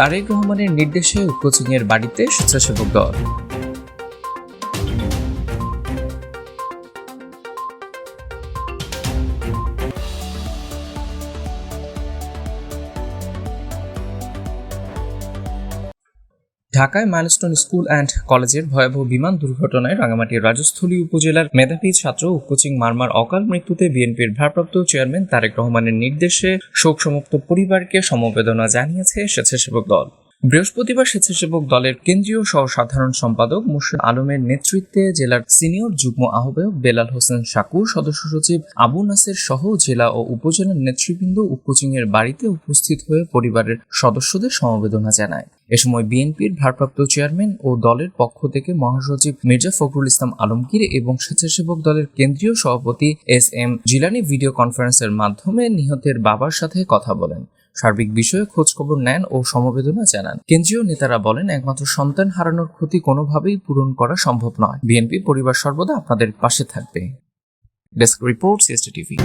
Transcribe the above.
তারেক রহমানের নির্দেশে কোচিংয়ের বাড়িতে স্বেচ্ছাসেবক দল। ঢাকায় মাইলস্টোন স্কুল অ্যান্ড কলেজের ভয়াবহ বিমান দুর্ঘটনায় রাঙামাটির রাজস্থলী উপজেলার মেধাবী ছাত্র ও কোচিং মারমার অকাল মৃত্যুতে বিএনপির ভারপ্রাপ্ত চেয়ারম্যান তারেক রহমানের নির্দেশে শোকসমুক্ত পরিবারকে সমবেদনা জানিয়েছে স্বেচ্ছাসেবক দল। বৃহস্পতিবার স্বেচ্ছাসেবক দলের কেন্দ্রীয় সহ সাধারণ সম্পাদক মুর্শিদ আলমের নেতৃত্বে জেলার সিনিয়র যুগ্ম আহ্বায়ক বেলাল হোসেন শাকুর সদস্য সচিব আবু নাসের সহ জেলা ও উপজেলার নেতৃবৃন্দ উকুচিং এর বাড়িতে উপস্থিত হয়ে পরিবারের সদস্যদের সমবেদনা জানায়। এ সময় বিএনপির ভারপ্রাপ্ত চেয়ারম্যান ও দলের পক্ষ থেকে মহাসচিব মির্জা ফখরুল ইসলাম আলমগীর এবং স্বেচ্ছাসেবক দলের কেন্দ্রীয় সভাপতি এস এম জিলানি ভিডিও কনফারেন্সের মাধ্যমে নিহতের বাবার সাথে কথা বলেন। সার্বিক বিষয়ে খোঁজখবর নেন ও সমবেদনা জানান। কেন্দ্রীয় নেতারা বলেন, একমাত্র সন্তান হারানোর ক্ষতি কোনোভাবেই পূরণ করা সম্ভব নয়। বিএনপি পরিবার সর্বদা আপনাদের পাশে থাকবে। Desk report CST TV